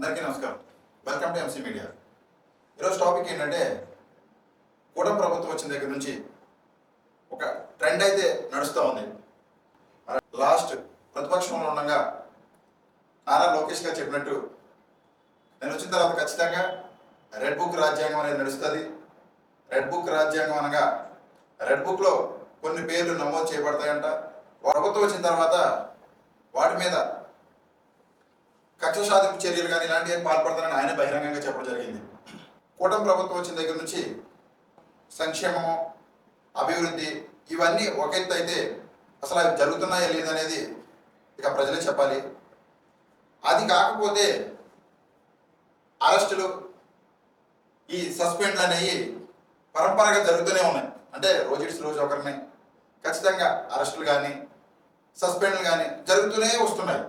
అందరికీ నమస్కారం. Welcome to MC media ఈరోజు టాపిక్ ఏంటంటే కూటమి ప్రభుత్వం వచ్చిన దగ్గర నుంచి ఒక ట్రెండ్ అయితే నడుస్తూ ఉంది లాస్ట్ ప్రతిపక్షంలో ఉండగా నారా లోకేష్ గారు చెప్పినట్టు నేను వచ్చిన తర్వాత ఖచ్చితంగా రెడ్ బుక్ రాజ్యాంగం అనేది నడుస్తుంది రెడ్ బుక్ రాజ్యాంగం అనగా రెడ్ బుక్లో కొన్ని పేర్లు నమోదు చేయబడతాయంట ప్రభుత్వం వచ్చిన తర్వాత వాటి మీద కక్ష సాధింపు చర్యలు కానీ ఇలాంటివి ఆయన బహిరంగంగా చెప్పడం జరిగింది. కూటమి ప్రభుత్వం వచ్చిన దగ్గర నుంచి సంక్షేమము అభివృద్ధి ఇవన్నీ ఒక ఎత్తు అయితే అసలు అవి జరుగుతున్నాయా లేదనేది ఇక ప్రజలే చెప్పాలి. అది కాకపోతే అరెస్టులు ఈ సస్పెండ్లు అనేవి పరంపరగా జరుగుతూనే ఉన్నాయి. అంటే రోజు రోజు ఒకరిని ఖచ్చితంగా అరెస్టులు కానీ సస్పెండ్లు కానీ జరుగుతూనే వస్తున్నాయి.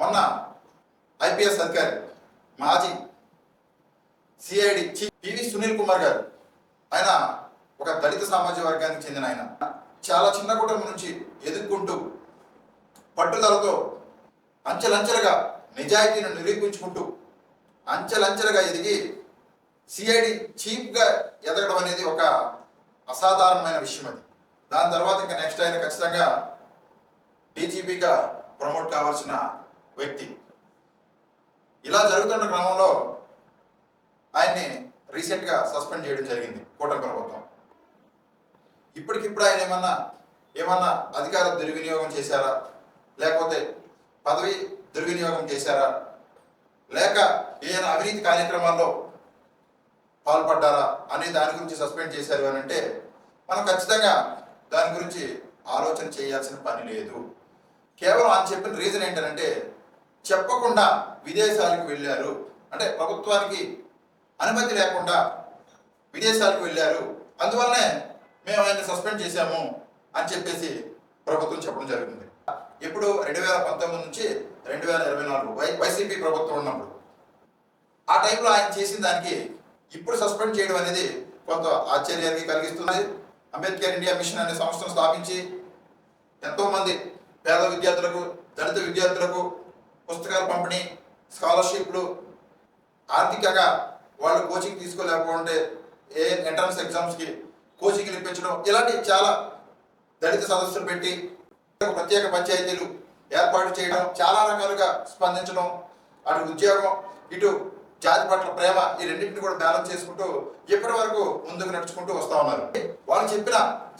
మొన్న ఐపీఎస్ అధికారి మాజీ CID chief PV Sunil Kumar garu. ఆయన ఒక దళిత సామాజిక వర్గానికి చెందిన ఆయన. చాలా చిన్న కుటుంబం నుంచి ఎదుర్కొంటూ పట్టుదలతో అంచెలంచెలుగా నిజాయితీని నిరూపించుకుంటూ అంచెలంచెలుగా ఎదిగి సిఐడి చీఫ్గా ఎదగడం అనేది ఒక అసాధారణమైన విషయం అది. దాని తర్వాత ఇంకా నెక్స్ట్ ఆయన ఖచ్చితంగా డీజీపీగా ప్రమోట్ కావాల్సిన వ్యక్తి. ఇలా జరుగుతున్న క్రమంలో ఆయన్ని రీసెంట్గా సస్పెండ్ చేయడం జరిగింది కూటమి ప్రభుత్వం. ఇప్పటికిప్పుడు ఆయన ఏమన్నా ఏమన్నా అధికార దుర్వినియోగం చేశారా? లేకపోతే పదవి దుర్వినియోగం చేశారా? లేక ఏదైనా అవినీతి కార్యక్రమాల్లో పాల్పడ్డారా? అనే దాని గురించి సస్పెండ్ చేశారు అని అంటే మనం ఖచ్చితంగా దాని గురించి ఆలోచన చేయాల్సిన పని లేదు. కేవలం ఆయన చెప్పిన రీజన్ ఏంటంటే చెప్పకుండా విదేశాలకు వెళ్ళారు. అంటే ప్రభుత్వానికి అనుమతి లేకుండా విదేశాలకు వెళ్ళారు. అందువల్లనే మేము ఆయన సస్పెండ్ చేశాము అని చెప్పేసి ప్రభుత్వం చెప్పడం జరిగింది. ఇప్పుడు రెండు వేల పంతొమ్మిది నుంచి రెండు వేల ఇరవై నాలుగు వై వైసీపీ ప్రభుత్వం ఉన్నప్పుడు. ఆ టైంలో ఆయన చేసిన దానికి ఇప్పుడు సస్పెండ్ చేయడం అనేది కొంత ఆశ్చర్యానికి కలిగిస్తుంది. అంబేద్కర్ ఇండియా మిషన్ అనే సంస్థను స్థాపించి ఎంతోమంది పేద విద్యార్థులకు దళిత విద్యార్థులకు పుస్తకాల పంపిణీ స్కాలర్షిప్లు ఆర్థికంగా వాళ్ళు కోచింగ్ తీసుకోలేకపోతే ఏ ఎంట్రన్స్ ఎగ్జామ్స్కి కోచింగ్లు ఇప్పించడం ఇలాంటి చాలా దళిత సదస్సులు పెట్టి ప్రత్యేక పంచాయతీలు ఏర్పాటు చేయడం చాలా రకాలుగా స్పందించడం అటు ఉద్యోగం ఇటు జాతి పట్ల ప్రేమ ఈ రెండింటిని కూడా బ్యాలెన్స్ చేసుకుంటూ ఇప్పటి వరకు ముందుకు నడుచుకుంటూ వస్తా ఉన్నారు. వాళ్ళు చెప్పిన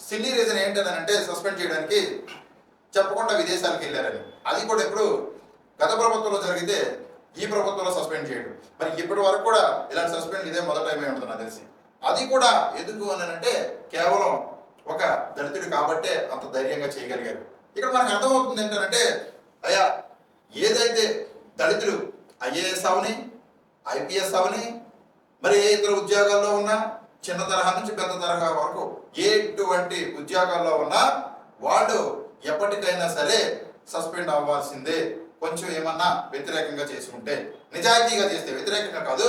సిల్లీ రీజన్ ఏంటంటే అంటే సస్పెండ్ చేయడానికి చెప్పకుండా విదేశాలకు వెళ్ళారని. అది కూడా ఇప్పుడు గత ప్రభుత్వంలో జరిగితే ఈ ప్రభుత్వంలో సస్పెండ్ చేయడం. మరి ఇప్పటి వరకు కూడా ఇలాంటి సస్పెండ్ ఇదే మొదటి టైం ఉంటుంది నాకు తెలిసి. అది కూడా ఎందుకు అని అంటే కేవలం ఒక దళితుడు కాబట్టే అంత ధైర్యంగా చేయగలిగారు. ఇక్కడ మనకు అర్థమవుతుంది ఏంటంటే అయ్యా ఏదైతే దళితులు ఐఏఎస్ అవని ఐపీఎస్ అవని మరి ఏ ఇతర ఉద్యోగాల్లో ఉన్నా చిన్న తరహా నుంచి పెద్ద తరహా వరకు ఎటువంటి ఉద్యోగాల్లో ఉన్నా వాళ్ళు ఎప్పటికైనా సరే సస్పెండ్ అవ్వాల్సిందే. కొంచెం ఏమన్నా వ్యతిరేకంగా చేసి ఉంటే నిజాయితీగా చేస్తే వ్యతిరేకంగా కాదు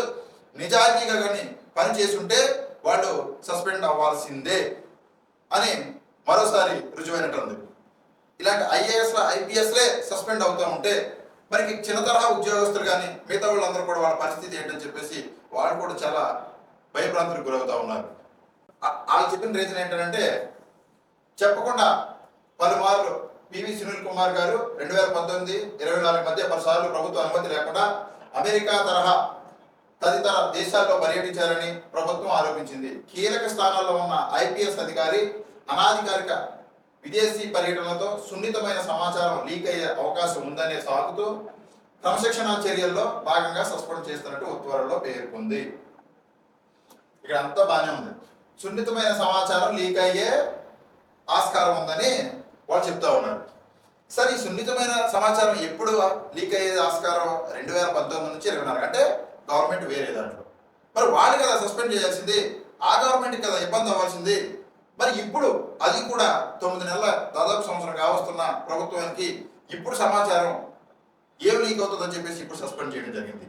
నిజాయితీగా కానీ పని చేసి ఉంటే వాళ్ళు సస్పెండ్ అవ్వాల్సిందే అని మరోసారి రుజువైనట్టుంది. ఇలాంటి ఐఏఎస్ ఐపీఎస్లే సస్పెండ్ అవుతూ ఉంటే మరి చిన్న తరహా ఉద్యోగస్తులు కానీ మిగతా వాళ్ళందరూ కూడా వాళ్ళ పరిస్థితి ఏంటని చెప్పేసి వాళ్ళు కూడా చాలా భయభ్రాంతులకు గురవుతూ ఉన్నారు. వాళ్ళు చెప్పిన రీజన్ ఏంటంటే చెప్పకుండా పలుమార్లు పివి సునీల్ కుమార్ గారు రెండు వేల పంతొమ్మిది ఇరవై నాలుగు మధ్య పలుసార్లు ప్రభుత్వ అనుమతి లేకుండా అమెరికా తరహా తదితర దేశాల్లో పర్యటించారని ప్రభుత్వం ఆరోపించింది. కీలక స్థానాల్లో ఉన్న ఐపీఎస్ అధికారి అనాధికారిక విదేశీ పర్యటనలతో సున్నితమైన సమాచారం లీక్ అయ్యే అవకాశం ఉందనే సాగుతూ క్రమశిక్షణ చర్యల్లో భాగంగా సస్పెండ్ చేస్తున్నట్టు ఉత్తర్వుల్లో పేర్కొంది. ఇక్కడ అంతా బాగానే ఉంది. సున్నితమైన సమాచారం లీక్ అయ్యే ఆస్కారం ఉందని వాళ్ళు చెప్తా ఉన్నారు సార్ ఈ సున్నితమైన సమాచారం ఎప్పుడు లీక్ అయ్యే ఆస్కారం రెండు వేల పంతొమ్మిది నుంచి ఇరవై నాలుగు. అంటే గవర్నమెంట్ వేరే దాంట్లో. మరి వాళ్ళు కదా సస్పెండ్ చేయాల్సింది ఆ గవర్నమెంట్ కదా ఇబ్బంది అవ్వాల్సింది. మరి ఇప్పుడు అది కూడా తొమ్మిది నెలల దాదాపు సంవత్సరం కావస్తున్న ప్రభుత్వానికి ఇప్పుడు సమాచారం ఏం లీక్ అవుతుందని చెప్పేసి ఇప్పుడు సస్పెండ్ చేయడం జరిగింది.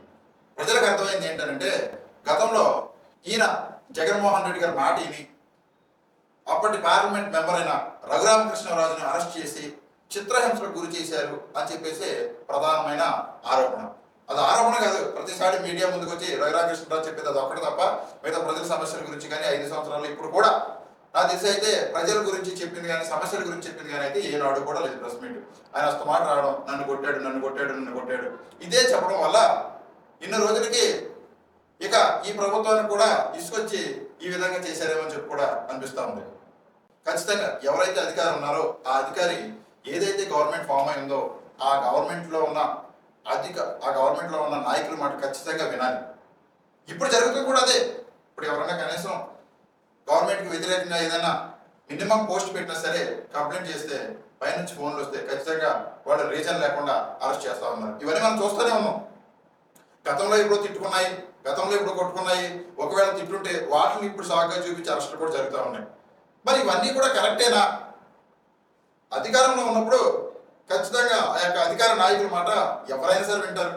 ప్రజలకు అర్థమైంది ఏంటంటే గతంలో ఈయన జగన్మోహన్ రెడ్డి గారి మాట ఇవి అప్పటి పార్లమెంట్ మెంబర్ అయిన రఘురామకృష్ణరాజును అరెస్ట్ చేసి చిత్రహింసలకు గురి చేశారు అని చెప్పేసి ప్రధానమైన ఆరోపణ. అది ఆరోపణ కాదు ప్రతిసారి మీడియా ముందుకు వచ్చి రఘురామకృష్ణరాజు చెప్పేది అది ఒక్కటి తప్ప మిగతా ప్రజల సమస్యల గురించి కానీ ఐదు సంవత్సరాలు ఇప్పుడు కూడా నా దిశ అయితే ప్రజల గురించి చెప్పింది కానీ సమస్యల గురించి చెప్పింది కానీ అయితే ఏనాడు కూడా లేదు ప్రెస్ మీట్. ఆయన అస్త మాట రావడం నన్ను కొట్టాడు నన్ను కొట్టాడు నన్ను కొట్టాడు. ఇదే చెప్పడం వల్ల ఇన్ని రోజులకి ఇక ఈ ప్రభుత్వాన్ని కూడా తీసుకొచ్చి ఈ విధంగా చేశారేమో అని చెప్పి కూడా అనిపిస్తూ ఉంది. ఖచ్చితంగా ఎవరైతే అధికారం ఉన్నారో ఆ అధికారి ఏదైతే గవర్నమెంట్ ఫామ్ అయిందో ఆ గవర్నమెంట్లో ఉన్న అధిక ఆ గవర్నమెంట్లో ఉన్న నాయకుల మాట ఖచ్చితంగా వినాలి. ఇప్పుడు జరుగుతుంది కూడా అదే. ఇప్పుడు ఎవరైనా కనీసం గవర్నమెంట్కి వ్యతిరేకంగా ఏదైనా మినిమం పోస్ట్ పెట్టినా సరే కంప్లైంట్ చేస్తే పైనుంచి ఫోన్లు వస్తే ఖచ్చితంగా వాళ్ళు రీజన్ లేకుండా అరెస్ట్ చేస్తా ఉన్నారు. ఇవన్నీ మనం చూస్తూనే ఉన్నాం. గతంలో ఇప్పుడు తిట్టుకున్నాయి గతంలో ఇప్పుడు కొట్టుకున్నాయి. ఒకవేళ తిట్టుంటే వాటిని ఇప్పుడు సాగుగా చూపించి అరెస్ట్ కూడా జరుగుతూ ఉన్నాయి. మరి ఇవన్నీ కూడా కరెక్టేనా? అధికారంలో ఉన్నప్పుడు ఖచ్చితంగా ఆ యొక్క అధికార నాయకుల మాట ఎవరైనా సరే వింటారు.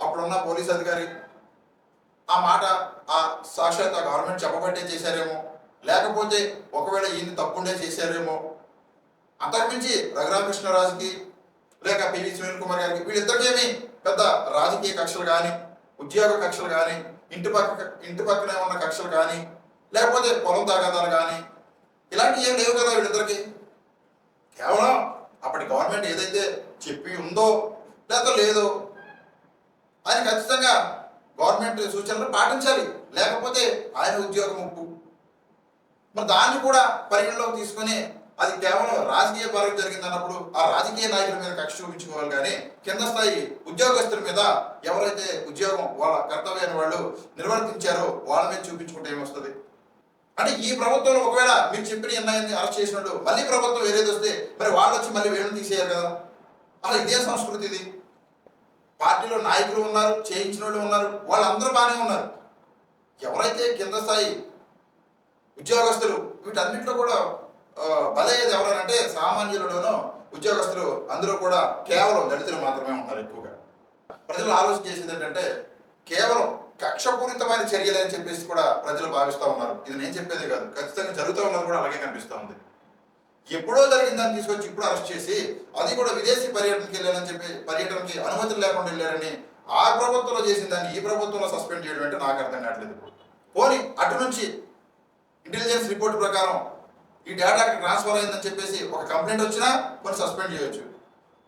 అప్పుడున్న పోలీస్ అధికారి ఆ మాట ఆ సాక్షాత్ ఆ గవర్నమెంట్ చెప్పబట్టే చేశారేమో. లేకపోతే ఒకవేళ ఈయన తప్పుండే చేశారేమో. అంతకుమించి రఘురామకృష్ణరాజుకి లేక పివి సునీల్ కుమార్ గారికి వీళ్ళిద్దరికీ ఏమి పెద్ద రాజకీయ కక్షలు కానీ ఉద్యోగ కక్షలు కానీ ఇంటి పక్క ఇంటి పక్కనే ఉన్న కక్షలు కానీ లేకపోతే పొలం తగాదాలు కానీ ఇలాంటివి ఏం లేవు కదా వీళ్ళిద్దరికి కేవలం అప్పటి గవర్నమెంట్ ఏదైతే చెప్పి ఉందో లేదో లేదో ఆయన ఖచ్చితంగా గవర్నమెంట్ సూచనలు పాటించాలి. లేకపోతే ఆయన ఉద్యోగం ముప్పు మరి దాన్ని కూడా పరిగణలోకి తీసుకొని అది కేవలం రాజకీయ పరంగా జరిగింది అన్నప్పుడు ఆ రాజకీయ నాయకుల మీద కక్ష చూపించుకోవాలి కానీ కింద స్థాయి ఉద్యోగస్తుల మీద ఎవరైతే ఉద్యోగం వాళ్ళ కర్తవ్యాన్ని వాళ్ళు నిర్వర్తించారో వాళ్ళ మీద చూపించుకుంటే ఏమొస్తుంది? అంటే ఈ ప్రభుత్వంలో ఒకవేళ మీరు చెప్పిన ఎన్నైంది అరెస్ట్ చేసినట్టు మళ్ళీ ప్రభుత్వం వేరేది వస్తే మరి వాళ్ళు వచ్చి మళ్ళీ వీళ్ళని తీసేయాలి కదా? అలా ఇదే సంస్కృతి ఇది. పార్టీలో నాయకులు ఉన్నారు చేయించిన వాళ్ళు ఉన్నారు వాళ్ళందరూ బాగానే ఉన్నారు. ఎవరైతే కింద స్థాయి ఉద్యోగస్తులు వీటన్నింటిలో కూడా బలయ్యేది ఎవరనంటే సామాన్యులలోనూ ఉద్యోగస్తులు అందరూ కూడా కేవలం దళితులు మాత్రమే ఉన్నారు ఎక్కువగా. ప్రజలు ఆలోచన చేసేది ఏంటంటే కేవలం కక్షపూరితమైన చర్యలు అని చెప్పేసి కూడా ప్రజలు భావిస్తూ ఉన్నారు. ఇది నేను చెప్పేదే కాదు. ఖచ్చితంగా జరుగుతూ ఉన్నది కూడా అలాగే కనిపిస్తూ ఉంది. ఎప్పుడో జరిగిందని తీసుకొచ్చి ఇప్పుడు అరెస్ట్ చేసి అది కూడా విదేశీ పర్యటనకి వెళ్ళారని చెప్పి పర్యటనకి అనుమతులు లేకుండా వెళ్ళారని ఆ ప్రభుత్వంలో చేసిన దాన్ని ఈ ప్రభుత్వంలో సస్పెండ్ చేయడం అంటే నాకు అర్థం కావట్లేదు. పోనీ అటు నుంచి ఇంటెలిజెన్స్ రిపోర్ట్ ప్రకారం ఈ డేటా ట్రాన్స్ఫర్ అయిందని చెప్పేసి ఒక కంప్లైంట్ వచ్చినా కొన్ని సస్పెండ్ చేయొచ్చు.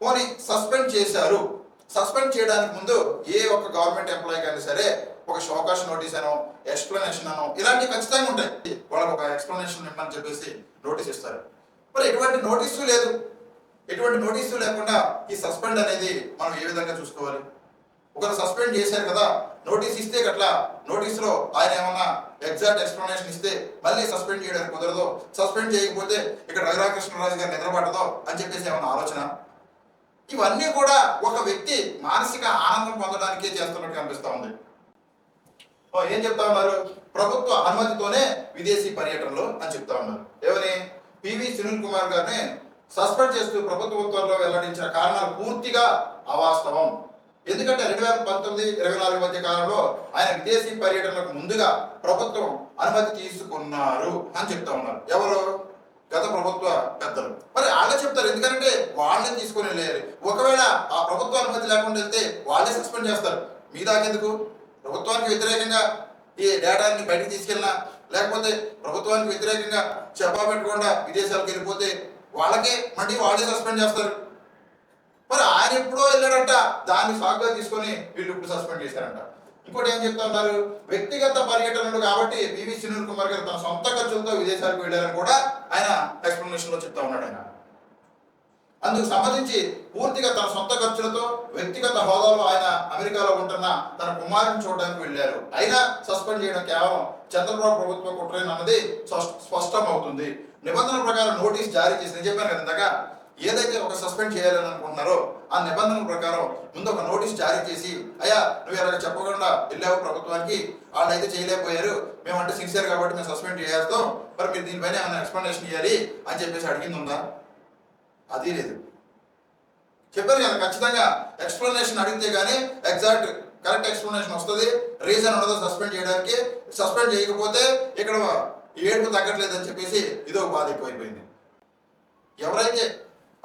పోనీ సస్పెండ్ చేశారు. సస్పెండ్ చేయడానికి ముందు ఏ ఒక్క గవర్నమెంట్ ఎంప్లాయీ కానీ సరే ఒక షోకాష్ నోటీస్ అనో ఎక్స్ప్లెనేషన్ అనో ఇలాంటివి ఖచ్చితంగా ఉంటాయి. వాళ్ళకి ఒక ఎక్స్ప్లెనేషన్ ఇవ్వమని చెప్పేసి నోటీస్ ఇస్తారు. మరి ఎటువంటి నోటీసు లేదు. ఎటువంటి నోటీసు లేకుండా ఈ సస్పెండ్ అనేది మనం ఏ విధంగా చూసుకోవాలి? ఒకరు సస్పెండ్ చేశారు కదా నోటీస్ ఇస్తే గట్లా నోటీస్లో ఆయన ఏమన్నా ఎగ్జాక్ట్ ఎక్స్ప్లెనేషన్ ఇస్తే మళ్ళీ సస్పెండ్ చేయడానికి కుదరదు సస్పెండ్ చేయకపోతే ఇక్కడ రఘురాకృష్ణరాజు గారు నిద్రపడదో అని చెప్పేసి ఏమన్నా ఆలోచన? ఇవన్నీ కూడా ఒక వ్యక్తి మానసిక ఆనందం పొందడానికే చేస్తున్నట్టు కనిపిస్తా ఉంది. ఏం చెప్తా ఉన్నారు? ప్రభుత్వ అనుమతితోనే విదేశీ పర్యటనలు అని చెప్తా ఉన్నారు. ఎవరి పివి సునీల్ కుమార్ గారిని సస్పెండ్ చేస్తూ ప్రభుత్వ ఉత్తర్వులో వెల్లడించిన కారణాలు పూర్తిగా అవాస్తవం. ఎందుకంటే రెండు వేల పంతొమ్మిది ఇరవై నాలుగు మధ్య కాలంలో ఆయన విదేశీ పర్యటనకు ముందుగా ప్రభుత్వం అనుమతి తీసుకున్నారు అని చెప్తా ఉన్నారు. ఎవరు? గత ప్రభుత్వ పెద్దలు. మరి వాళ్ళే చెప్తారు. ఎందుకంటే వాళ్ళే తీసుకుని వెళ్ళారు. ఒకవేళ ఆ ప్రభుత్వ అనుమతి లేకుండా వెళ్తే వాళ్ళే సస్పెండ్ చేస్తారు. మీ దాకెందుకు? ప్రభుత్వానికి వ్యతిరేకంగా ఈ డేటాని బయటకు తీసుకెళ్ళినా లేకపోతే ప్రభుత్వానికి వ్యతిరేకంగా చెప్పా పెట్టకుండా విదేశాలకు వెళ్ళిపోతే వాళ్ళకి మళ్ళీ వాళ్ళే సస్పెండ్ చేస్తారు. మరి ఆయన ఎప్పుడో వెళ్ళాడంట దాన్ని సాగుగా తీసుకొని వీళ్ళు ఇప్పుడు సస్పెండ్ చేశారంట. ఇంకోటి ఏం చెప్తా ఉన్నారు? వ్యక్తిగత పర్యటనలు కాబట్టి పివి సునీల్ కుమార్ గారు తన సొంత ఖర్చులతో విదేశాలకు వెళ్ళారని కూడా ఆయన ఎక్స్ప్లెనేషన్లో చెప్తా ఉన్నాడు ఆయన. అందుకు సంబంధించి పూర్తిగా తన సొంత ఖర్చులతో వ్యక్తిగత హోదాలో ఆయన అమెరికాలో ఉంటున్న తన కుమారుని చూడడానికి వెళ్ళారు. అయినా సస్పెండ్ చేయడం కేవలం చంద్రబాబు ప్రభుత్వ కుట్రేనన్నది అన్నది స్పష్టం అవుతుంది నిబంధనల ప్రకారం నోటీస్ జారీ చేసి నేను చెప్పాను కదా ఇందాక ఏదైతే ఒక సస్పెండ్ చేయాలని అనుకుంటున్నారో ఆ నిబంధనల ప్రకారం ముందు ఒక నోటీస్ జారీ చేసి అయ్యా నువ్వు ఇలా చెప్పకుండా వెళ్ళావు ప్రభుత్వానికి వాళ్ళు అయితే చేయలేకపోయారు మేమంటే సిన్సియర్ కాబట్టి మేము సస్పెండ్ చేస్తాం మరి మీరు దీనిపైన ఏమైనా ఎక్స్ప్లెనేషన్ ఇవ్వాలి అని చెప్పేసి అడిగింది ఉందా? అది లేదు. చెప్పారు కదా ఖచ్చితంగా ఎక్స్ప్లెనేషన్ అడిగితే కానీ ఎగ్జాక్ట్ కరెక్ట్ ఎక్స్ప్లెనేషన్ వస్తుంది. రీజన్ ఉండదు సస్పెండ్ చేయడానికి. సస్పెండ్ చేయకపోతే ఇక్కడ ఏడుపు తగ్గట్లేదు అని చెప్పేసి ఇదో బాధ ఎక్కువైపోయింది. ఎవరైతే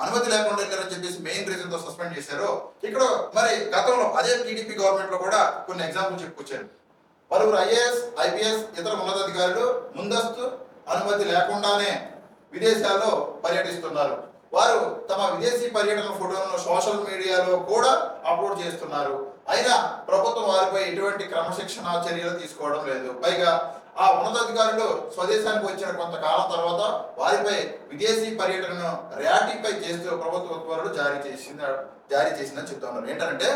అనుమతి లేకుండా వెళ్ళారని చెప్పేసి మెయిన్ రీజన్తో సస్పెండ్ చేశారో ఇక్కడ మరి గతంలో అదే టీడీపీ గవర్నమెంట్లో కూడా కొన్ని ఎగ్జాంపుల్ చెప్పుకొచ్చారు. పలువురు ఐఏఎస్ ఐపీఎస్ ఇతర ఉన్నతాధికారులు ముందస్తు అనుమతి లేకుండానే విదేశాల్లో పర్యటిస్తున్నారు. వారు తమ విదేశీ పర్యటన ఫోటోలను సోషల్ మీడియాలో కూడా అప్లోడ్ చేస్తున్నారు. అయినా ప్రభుత్వం వారిపై ఎటువంటి క్రమశిక్షణ చర్యలు తీసుకోవడం లేదు. పైగా ఆ ఉన్నతాధికారులు స్వదేశానికి వచ్చిన కొంతకాలం తర్వాత వారిపై విదేశీ పర్యటనను ర్యాటిఫై చేస్తూ ప్రభుత్వ ఉత్తర్వులు జారీ చేసింది జారీ చేసిందని చెప్తున్నారు. ఏంటంటే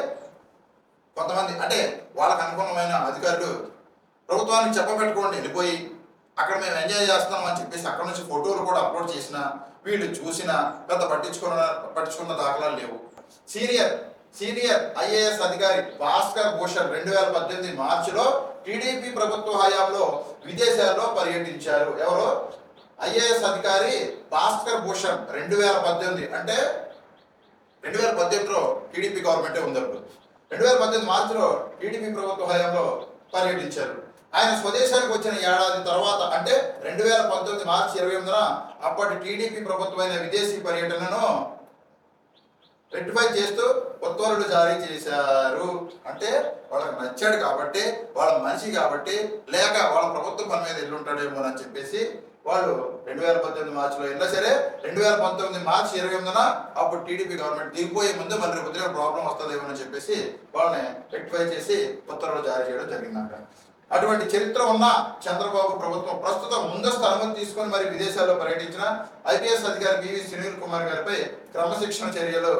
కొంతమంది అంటే వాళ్ళకు అనుగుణమైన అధికారులు ప్రభుత్వానికి చెప్పబెట్టుకోండి వెళ్ళిపోయి అక్కడ మేము ఎంజాయ్ చేస్తున్నాం అని చెప్పేసి అక్కడ నుంచి ఫోటోలు కూడా అప్లోడ్ చేసిన వీళ్ళు చూసిన పెద్ద పట్టించుకున్న పట్టించుకున్న దాఖలాలు లేవు. సీనియర్ సీనియర్ ఐఏఎస్ అధికారి భాస్కర్ భూషణ్ రెండు వేల పద్దెనిమిది మార్చిలో టీడీపీ ప్రభుత్వ హయాంలో విదేశాల్లో పర్యటించారు. ఎవరు? ఐఏఎస్ అధికారి భాస్కర్ భూషణ్ రెండు వేల పద్దెనిమిది. అంటే రెండు వేల పద్దెనిమిదిలో టీడీపీ గవర్నమెంటే ఉంది అప్పుడు రెండు వేల పద్దెనిమిది మార్చిలో టీడీపీ ప్రభుత్వ హయాంలో పర్యటించారు. ఆయన స్వదేశానికి వచ్చిన ఏడాది తర్వాత అంటే రెండు వేల పంతొమ్మిది మార్చి ఇరవై ఎనిమిదిన అప్పటి టీడీపీ ప్రభుత్వమైన విదేశీ పర్యటనను రెక్టిఫై చేస్తూ ఉత్తర్వులు జారీ చేశారు. అంటే వాళ్ళకి నచ్చాడు కాబట్టి వాళ్ళ మనిషి కాబట్టి లేక వాళ్ళ ప్రభుత్వం పని మీద ఎల్లుంటాడేమో అని చెప్పేసి వాళ్ళు రెండు వేల పద్దెనిమిది మార్చిలో వెళ్ళినా సరే రెండు వేల పంతొమ్మిది మార్చి ఇరవై ఎనిమిదిన అప్పుడు టీడీపీ గవర్నమెంట్ దిగిపోయే ముందు మరి రేపు ప్రాబ్లం వస్తుందేమో అని చెప్పేసి వాళ్ళని రెక్టిఫై చేసి ఉత్తర్వులు జారీ చేయడం జరిగిందంట. అటువంటి చరిత్ర ఉన్న చంద్రబాబు ప్రభుత్వం ప్రస్తుతం ముందస్తు అనుమతి తీసుకొని మరి విదేశాల్లో పర్యటించిన ఐపీఎస్ అధికారి బివి సునీల్ కుమార్ గారిపై క్రమశిక్షణ చర్యలు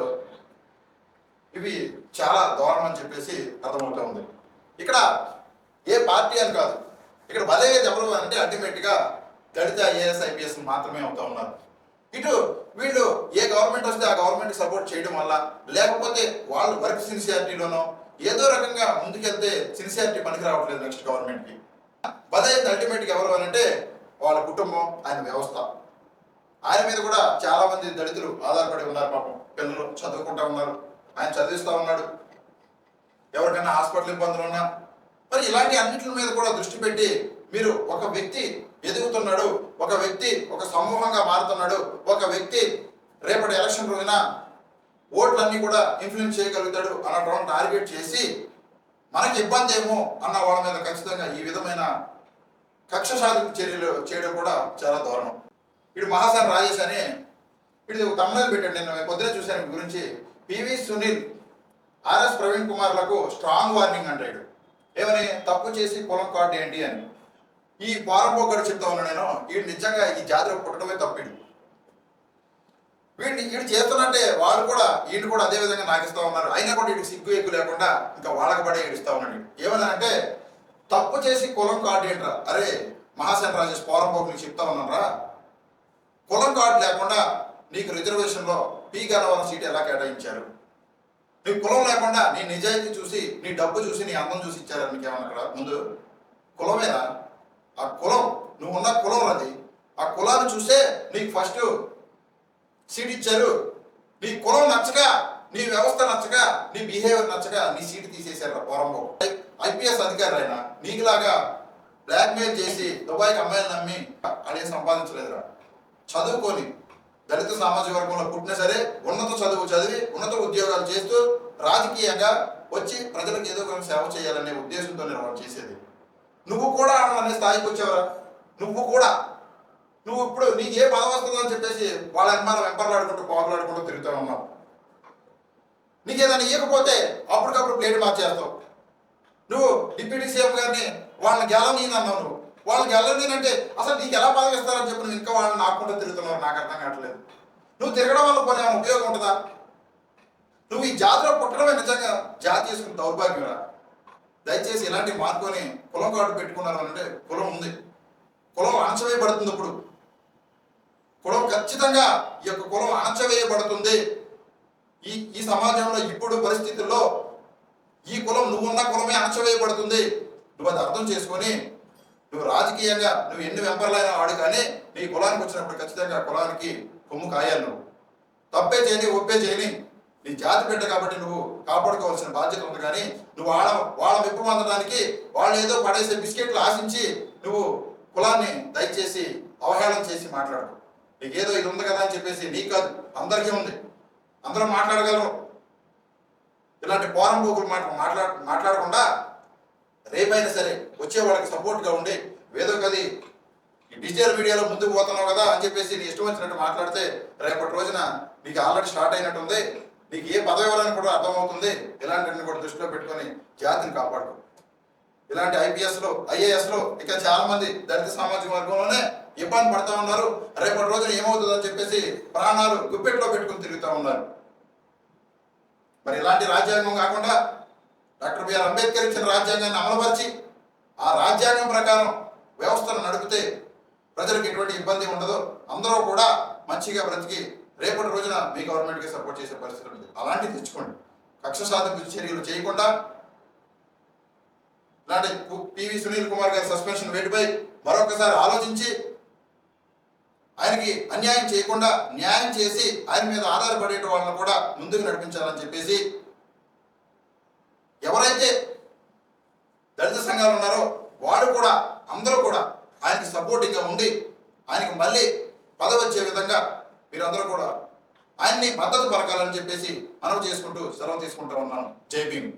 ఇవి చాలా దారుణం అని చెప్పేసి అర్థమవుతా ఉంది. ఇక్కడ ఏ పార్టీ అని కాదు ఇక్కడ బలేజ్ ఎవరు అంటే అల్టిమేట్గా దళిత ఐఏఎస్ ఐపీఎస్ మాత్రమే అవుతా ఉన్నారు. ఇటు వీళ్ళు ఏ గవర్నమెంట్ వస్తే ఆ గవర్నమెంట్ సపోర్ట్ చేయడం వల్ల లేకపోతే వాళ్ళు వర్క్ సిన్సియారిటీలోనో ఏదో రకంగా ముందుకెళ్తే సిన్సియారిటీ పనికి రావట్లేదు నెక్స్ట్ గవర్నమెంట్కి. కి అల్టిమేట్గా ఎవరు అని అంటే వాళ్ళ కుటుంబం ఆయన వ్యవస్థ. ఆయన మీద కూడా చాలా మంది దళితులు ఆధారపడి ఉన్నారు పాపం. పిల్లలు చదువుకుంటా ఉన్నారు. ఆయన చదివిస్తూ ఉన్నాడు. ఎవరికైనా హాస్పిటల్ ఇబ్బందులు ఉన్నా. మరి ఇలాంటి అన్నింటి మీద కూడా దృష్టి పెట్టి మీరు ఒక వ్యక్తి ఎదుగుతున్నాడు ఒక వ్యక్తి ఒక సమూహంగా మారుతున్నాడు ఒక వ్యక్తి రేపటి ఎలక్షన్ రోజున ఓట్లన్నీ కూడా ఇన్ఫ్లుయెన్స్ చేయగలుగుతాడు అన్నటువంటి టార్గెట్ చేసి మనకి ఇబ్బంది ఏమో అన్న వాళ్ళ మీద ఖచ్చితంగా ఈ విధమైన కక్ష సాధింపు చర్యలు చేయడం కూడా చాలా దారుణం. ఇటు మహాసాన్ రాజేష్ అని ఇటు ఒక తమిళ పెట్టాడు నేను పొద్దున చూశాను గురించి. పివి సునీల్ ఆర్ఎస్ ప్రవీణ్ కుమార్లకు స్ట్రాంగ్ వార్నింగ్ అంటాడు. ఏమని? తప్పు చేసి పొలం కార్డు ఏంటి అని. ఈ పారంపోకడు చెప్తా ఉన్నా నేను. వీడు నిజంగా ఈ జాతర పుట్టడమే తప్పిడు. వీడిని వీడు చేస్తున్నట్టే వాళ్ళు కూడా వీడిని కూడా అదే విధంగా నాకు ఉన్నారు. అయినా కూడా వీడికి సిగ్గు ఎక్కువ లేకుండా ఇంకా వాళ్ళకి పడే ఏడుస్తూ ఉన్నాడు ఏమన్నానంటే తప్పు చేసి కులం కాడేంట్రా అరే మహాసేన రాజేష్ పోరంపోకు నీకు చెప్తా ఉన్నారా కులం కార్డు లేకుండా నీకు రిజర్వేషన్లో పీ గన్నవరం సీట్ ఎలా కేటాయించారు? నీ కులం లేకుండా నీ నిజాయితీ చూసి నీ డబ్బు చూసి నీ అందం చూసి ఇచ్చారు నీకు ఏమన్నా అక్కడ? ముందు కులమేనా? ఆ కులం నువ్వు ఉన్న కులం అది ఆ కులాన్ని చూసే నీకు ఫస్ట్ సీట్ ఇచ్చారు నీ కులం నచ్చక నీ వ్యవస్థ నచ్చక నీ బిహేవియర్ నచ్చక నీ సీట్ తీసేశారు పొరంలో ఐపీఎస్ అధికారి ఆయన నీకులాగా బ్లాక్మెయిల్ చేసి దుబాయ్కి అమ్మాయిని నమ్మి అడిగి సంపాదించలేదురా. చదువుకొని దళిత సామాజిక వర్గంలో పుట్టినా సరే ఉన్నత చదువు చదివి ఉన్నత ఉద్యోగాలు చేస్తూ రాజకీయంగా వచ్చి ప్రజలకు ఏదో ఒక సేవ చేయాలనే ఉద్దేశంతో నిర్వహణ చేసేది. నువ్వు కూడా అనే స్థాయికి వచ్చావురా. నువ్వు కూడా నువ్వు ఇప్పుడు నీకు ఏ బాధ వస్తుందని చెప్పేసి వాళ్ళ అనుమానం వెంపర్లాడుకుంటూ పోగలాడుకుంటూ తిరుగుతూ ఉన్నావు. నీకు ఏదైనా ఇవ్వకపోతే అప్పటికప్పుడు ప్లేట్ మార్చేస్తావు నువ్వు డిప్యూటీ సీఎం గారిని వాళ్ళని గెలనీనన్నావు నువ్వు. వాళ్ళని గెలవనీనంటే అసలు నీకు ఎలా బాధ ఇస్తారని చెప్పి నువ్వు ఇంకా వాళ్ళని నాకుండా తిరుగుతున్నావు నాకు అర్థం కావట్లేదు. నువ్వు తిరగడం వల్ల కొన్ని ఉపయోగం ఉంటుందా? నువ్వు ఈ జాతిలో పుట్టడమే నిజంగా జాతి చేసుకున్న దౌర్భాగ్యరా దయచేసి ఇలాంటి మార్పుని కులం కాటు పెట్టుకున్నారు అంటే కులం ఉంది. కులం అణచవేయబడుతుంది ఇప్పుడు కులం ఖచ్చితంగా ఈ యొక్క కులం అణచవేయబడుతుంది. ఈ ఈ సమాజంలో ఇప్పుడు పరిస్థితుల్లో ఈ కులం నువ్వున్న కులమే అణచవేయబడుతుంది. నువ్వు అది అర్థం చేసుకొని నువ్వు రాజకీయంగా నువ్వు ఎన్ని వెంపర్లైనా వాడు కానీ నీ కులానికి వచ్చినప్పుడు ఖచ్చితంగా కులానికి కొమ్ము కాయాలి నువ్వు. తప్పే చేయని ఒప్పే చేయని నీ జాతి బిడ్డ కాబట్టి నువ్వు కాపాడుకోవాల్సిన బాధ్యత ఉంది కానీ నువ్వు వాళ్ళ వాళ్ళ మెప్పు పొందడానికి వాళ్ళు ఏదో పడేసే బిస్కెట్లు ఆశించి నువ్వు కులాన్ని దయచేసి అవహేళన చేసి మాట్లాడు నీకు ఏదో ఇది ఉంది కదా అని చెప్పేసి నీకు కాదు అందరికీ ఉంది. అందరూ మాట్లాడగలరు ఇలాంటి పోరం పోకులు మాట మాట్లా మాట్లాడకుండా రేపైనా సరే వచ్చే వాళ్ళకి సపోర్ట్గా ఉండి ఏదో కది ఈ డిజిటల్ మీడియాలో ముందుకు పోతున్నావు కదా అని చెప్పేసి నీ ఇష్టం వచ్చినట్టు మాట్లాడితే రేపటి రోజున నీకు ఆల్రెడీ స్టార్ట్ అయినట్టుంది. నీకు ఏ పదవి ఇవ్వాలని కూడా అర్థమవుతుంది. ఇలాంటివన్నీ కూడా దృష్టిలో పెట్టుకొని జాతిని కాపాడుకో. ఇలాంటి ఐపీఎస్లో ఐఏఎస్లో ఇక చాలా మంది దళిత సామాజిక వర్గంలోనే ఇబ్బంది పడతా ఉన్నారు. రేపటి రోజున ఏమవుతుందని చెప్పేసి ప్రాణాలు గుప్పెట్లో పెట్టుకుని తిరుగుతూ ఉన్నారు. మరి ఇలాంటి రాజ్యాంగం కాకుండా డాక్టర్ బిఆర్ అంబేద్కర్ ఇచ్చిన రాజ్యాంగాన్ని అమలుపరిచి ఆ రాజ్యాంగం ప్రకారం వ్యవస్థను నడిపితే ప్రజలకు ఎటువంటి ఇబ్బంది ఉండదు. అందరూ కూడా మంచిగా బ్రతికి రేపటి రోజున మీ గవర్నమెంట్కి సపోర్ట్ చేసే పరిస్థితి ఉంది అలాంటివి తెచ్చుకోండి. కక్ష సాధింపు చర్యలు చేయకుండా నాటి పివి సునీల్ కుమార్ గారి సస్పెన్షన్ వేటుపై మరొకసారి ఆలోచించి ఆయనకి అన్యాయం చేయకుండా న్యాయం చేసి ఆయన మీద ఆధారపడే వాళ్ళని కూడా ముందుకు నడిపించాలని చెప్పేసి ఎవరైతే దళిత సంఘాలు ఉన్నారో వాడు కూడా అందరూ కూడా ఆయనకి సపోర్టింగ్గా ఉండి ఆయనకి మళ్ళీ పదవి వచ్చే విధంగా మీరందరూ కూడా ఆయన్ని మద్దతు పలకాలని చెప్పేసి మనవి చేసుకుంటూ సెలవు తీసుకుంటూ ఉన్నాను. జై భీమ్.